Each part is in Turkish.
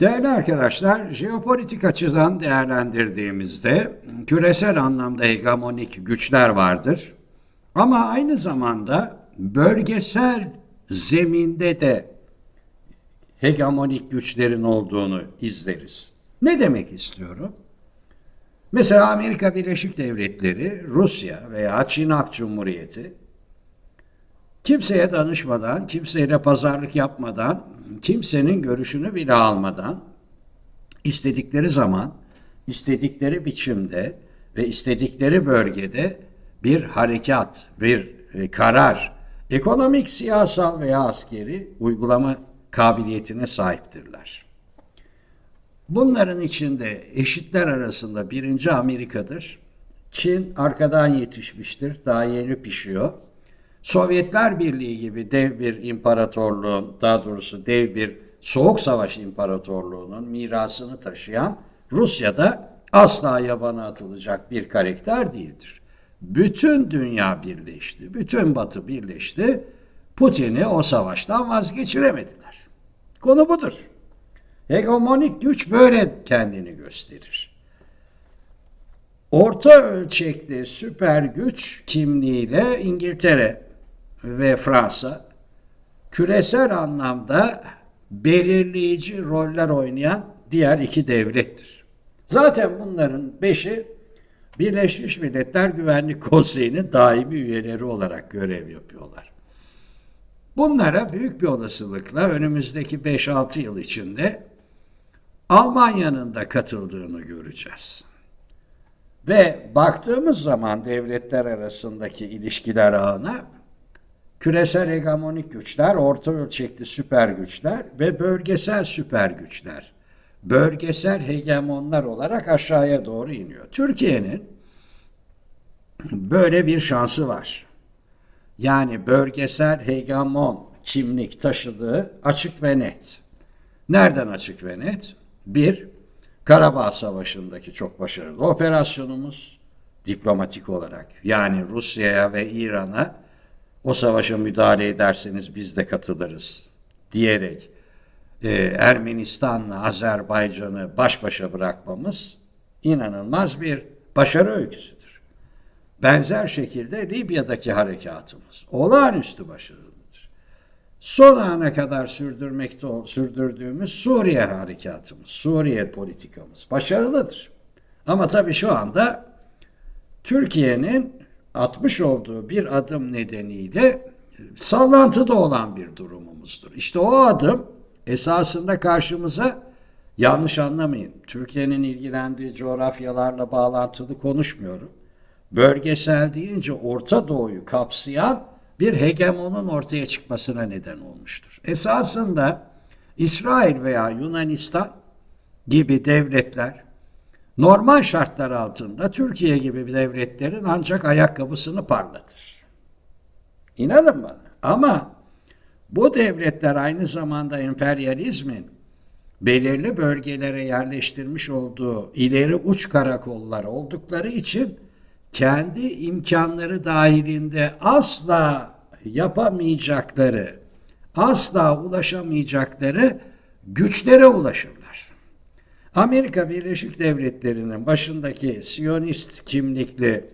Değerli arkadaşlar, jeopolitik açıdan değerlendirdiğimizde küresel anlamda hegemonik güçler vardır. Ama aynı zamanda bölgesel zeminde de hegemonik güçlerin olduğunu izleriz. Ne demek istiyorum? Mesela Amerika Birleşik Devletleri, Rusya veya Çin Halk Cumhuriyeti kimseye danışmadan, kimseyle pazarlık yapmadan, kimsenin görüşünü bile almadan istedikleri zaman, istedikleri biçimde ve istedikleri bölgede bir harekat, bir e, karar, ekonomik, siyasal veya askeri uygulama kabiliyetine sahiptirler. Bunların içinde eşitler arasında birinci Amerika'dır. Çin arkadan yetişmiştir, daha yeni pişiyor. Sovyetler Birliği gibi dev bir imparatorluğun, daha doğrusu dev bir soğuk savaş imparatorluğunun mirasını taşıyan Rusya'da asla yabana atılacak bir karakter değildir. Bütün dünya birleşti, bütün batı birleşti. Putin'i o savaştan vazgeçiremediler. Konu budur. Hegemonik güç böyle kendini gösterir. Orta ölçekli süper güç kimliğiyle İngiltere ve Fransa küresel anlamda belirleyici roller oynayan diğer iki devlettir. Zaten bunların beşi Birleşmiş Milletler Güvenlik Konseyi'nin daimi üyeleri olarak görev yapıyorlar. Bunlara büyük bir olasılıkla önümüzdeki 5-6 yıl içinde Almanya'nın da katıldığını göreceğiz. Ve baktığımız zaman devletler arasındaki ilişkiler ağına küresel hegemonik güçler, orta ölçekli süper güçler ve bölgesel süper güçler, bölgesel hegemonlar olarak aşağıya doğru iniyor. Türkiye'nin böyle bir şansı var. Yani bölgesel hegemon kimlik taşıdığı açık ve net. Nereden açık ve net? Bir, Karabağ Savaşı'ndaki çok başarılı operasyonumuz diplomatik olarak. Yani Rusya'ya ve İran'a o savaşa müdahale ederseniz biz de katılırız diyerek e, Ermenistan'la Azerbaycan'ı baş başa bırakmamız inanılmaz bir başarı öyküsüdür. Benzer şekilde Libya'daki harekatımız olağanüstü başarılıdır. Son ana kadar sürdürmekte sürdürdüğümüz Suriye harekatımız, Suriye politikamız başarılıdır. Ama tabii şu anda Türkiye'nin atmış olduğu bir adım nedeniyle sallantıda olan bir durumumuzdur. İşte o adım esasında karşımıza yanlış anlamayın. Türkiye'nin ilgilendiği coğrafyalarla bağlantılı konuşmuyorum. Bölgesel deyince Orta Doğu'yu kapsayan bir hegemonun ortaya çıkmasına neden olmuştur. Esasında İsrail veya Yunanistan gibi devletler normal şartlar altında Türkiye gibi devletlerin ancak ayakkabısını parlatır. İnanın bana. Ama bu devletler aynı zamanda emperyalizmin belirli bölgelere yerleştirmiş olduğu ileri uç karakollar oldukları için kendi imkanları dahilinde asla yapamayacakları, asla ulaşamayacakları güçlere ulaşırlar. Amerika Birleşik Devletleri'nin başındaki Siyonist kimlikli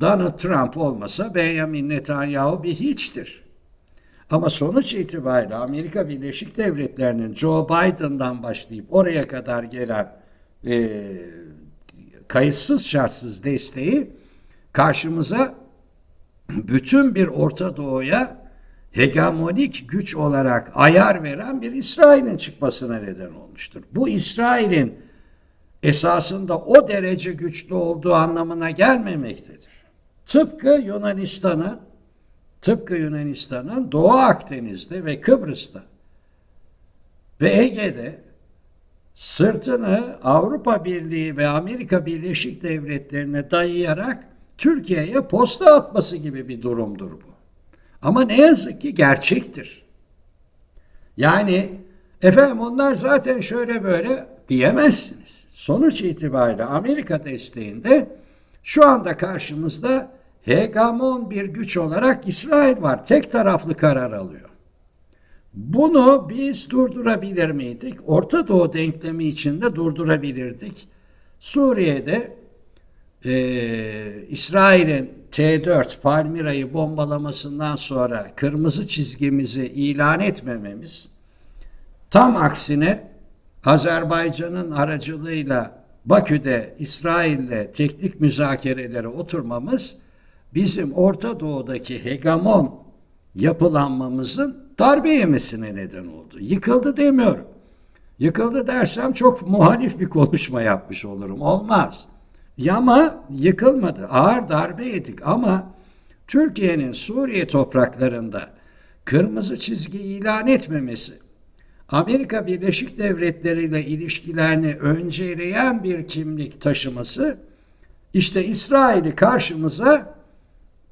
Donald Trump olmasa Benjamin Netanyahu bir hiçtir. Ama sonuç itibariyle Amerika Birleşik Devletleri'nin Joe Biden'dan başlayıp oraya kadar gelen e, kayıtsız şartsız desteği karşımıza bütün bir Orta Doğu'ya hegemonik güç olarak ayar veren bir İsrail'in çıkmasına neden olmuştur. Bu İsrail'in esasında o derece güçlü olduğu anlamına gelmemektedir. Tıpkı Yunanistan'ın tıpkı Yunanistan'ın Doğu Akdeniz'de ve Kıbrıs'ta ve Ege'de sırtını Avrupa Birliği ve Amerika Birleşik Devletleri'ne dayayarak Türkiye'ye posta atması gibi bir durumdur bu. Ama ne yazık ki gerçektir. Yani efendim onlar zaten şöyle böyle diyemezsiniz. Sonuç itibariyle Amerika desteğinde şu anda karşımızda hegemon bir güç olarak İsrail var. Tek taraflı karar alıyor. Bunu biz durdurabilir miydik? Orta Doğu denklemi içinde durdurabilirdik. Suriye'de e, İsrail'in T-4 Palmira'yı bombalamasından sonra kırmızı çizgimizi ilan etmememiz tam aksine Azerbaycan'ın aracılığıyla Bakü'de İsrail'le teknik müzakerelere oturmamız bizim Orta Doğu'daki hegemon yapılanmamızın darbe yemesine neden oldu. Yıkıldı demiyorum. Yıkıldı dersem çok muhalif bir konuşma yapmış olurum. Olmaz. Ama yıkılmadı. Ağır darbe yedik ama Türkiye'nin Suriye topraklarında kırmızı çizgi ilan etmemesi, Amerika Birleşik Devletleri ile ilişkilerini önceleyen bir kimlik taşıması, işte İsrail'i karşımıza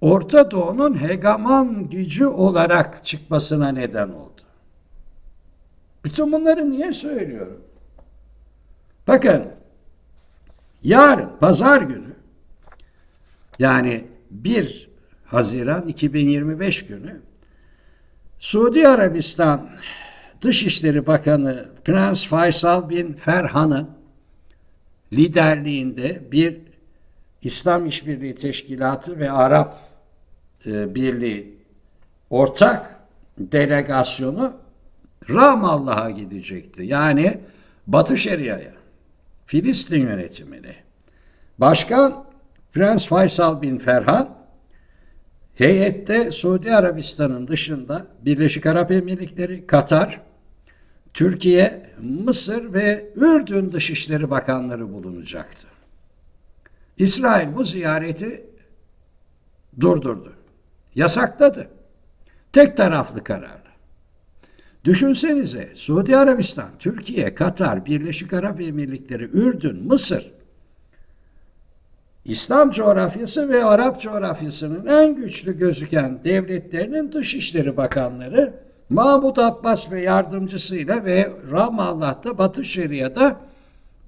Orta Doğu'nun hegemon gücü olarak çıkmasına neden oldu. Bütün bunları niye söylüyorum? Bakın, yarın pazar günü yani 1 Haziran 2025 günü Suudi Arabistan Dışişleri Bakanı Prens Faysal bin Ferhan'ın liderliğinde bir İslam İşbirliği Teşkilatı ve Arap e, Birliği ortak delegasyonu Ramallah'a gidecekti. Yani Batı Şeria'ya, Filistin yönetimine. Başkan Prens Faysal bin Ferhan heyette Suudi Arabistan'ın dışında Birleşik Arap Emirlikleri, Katar, Türkiye, Mısır ve Ürdün Dışişleri Bakanları bulunacaktı. İsrail bu ziyareti durdurdu. Yasakladı. Tek taraflı kararla. Düşünsenize Suudi Arabistan, Türkiye, Katar, Birleşik Arap Emirlikleri, Ürdün, Mısır İslam coğrafyası ve Arap coğrafyasının en güçlü gözüken devletlerinin dışişleri bakanları Mahmut Abbas ve yardımcısıyla ve Ramallah'ta Batı Şeria'da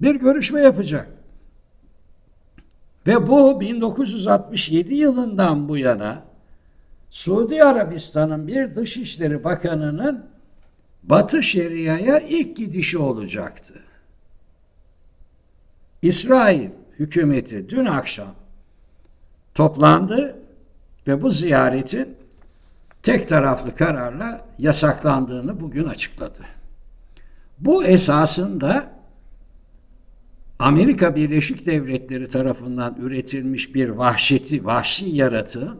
bir görüşme yapacak. Ve bu 1967 yılından bu yana Suudi Arabistan'ın bir Dışişleri Bakanı'nın Batı Şeria'ya ilk gidişi olacaktı. İsrail hükümeti dün akşam toplandı ve bu ziyaretin tek taraflı kararla yasaklandığını bugün açıkladı. Bu esasında Amerika Birleşik Devletleri tarafından üretilmiş bir vahşeti, vahşi yaratığın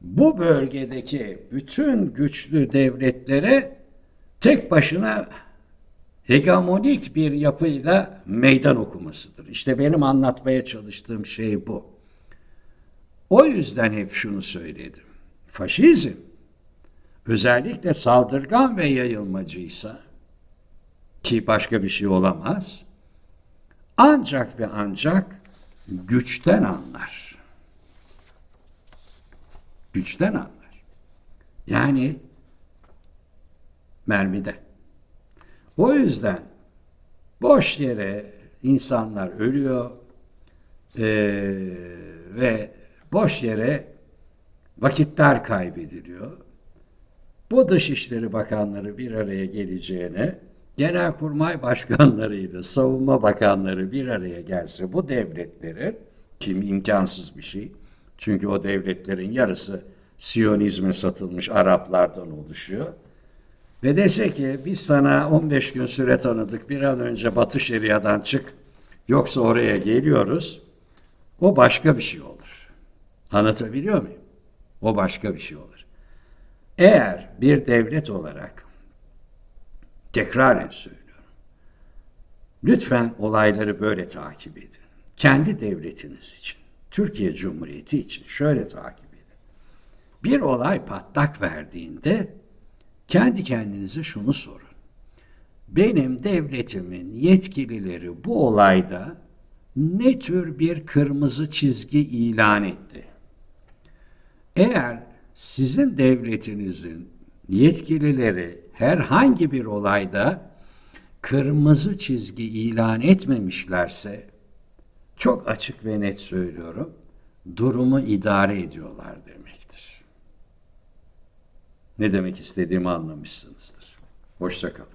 bu bölgedeki bütün güçlü devletlere tek başına hegemonik bir yapıyla meydan okumasıdır. İşte benim anlatmaya çalıştığım şey bu. O yüzden hep şunu söyledim. Faşizm özellikle saldırgan ve yayılmacıysa ki başka bir şey olamaz ancak ve ancak güçten anlar. Güçten anlar. Yani mermide. O yüzden boş yere insanlar ölüyor ee, ve boş yere vakitler kaybediliyor. Bu Dışişleri Bakanları bir araya geleceğine Genelkurmay Başkanlarıyla Savunma Bakanları bir araya gelse bu devletleri kim imkansız bir şey. Çünkü o devletlerin yarısı Siyonizme satılmış Araplardan oluşuyor. Ve dese ki biz sana 15 gün süre tanıdık bir an önce Batı Şeria'dan çık yoksa oraya geliyoruz. O başka bir şey olur. Anlatabiliyor muyum? O başka bir şey olur. Eğer bir devlet olarak tekraren söylüyorum. Lütfen olayları böyle takip edin. Kendi devletiniz için, Türkiye Cumhuriyeti için şöyle takip edin. Bir olay patlak verdiğinde kendi kendinize şunu sorun. Benim devletimin yetkilileri bu olayda ne tür bir kırmızı çizgi ilan etti? Eğer sizin devletinizin yetkilileri herhangi bir olayda kırmızı çizgi ilan etmemişlerse çok açık ve net söylüyorum durumu idare ediyorlar demektir. Ne demek istediğimi anlamışsınızdır. Hoşça kalın.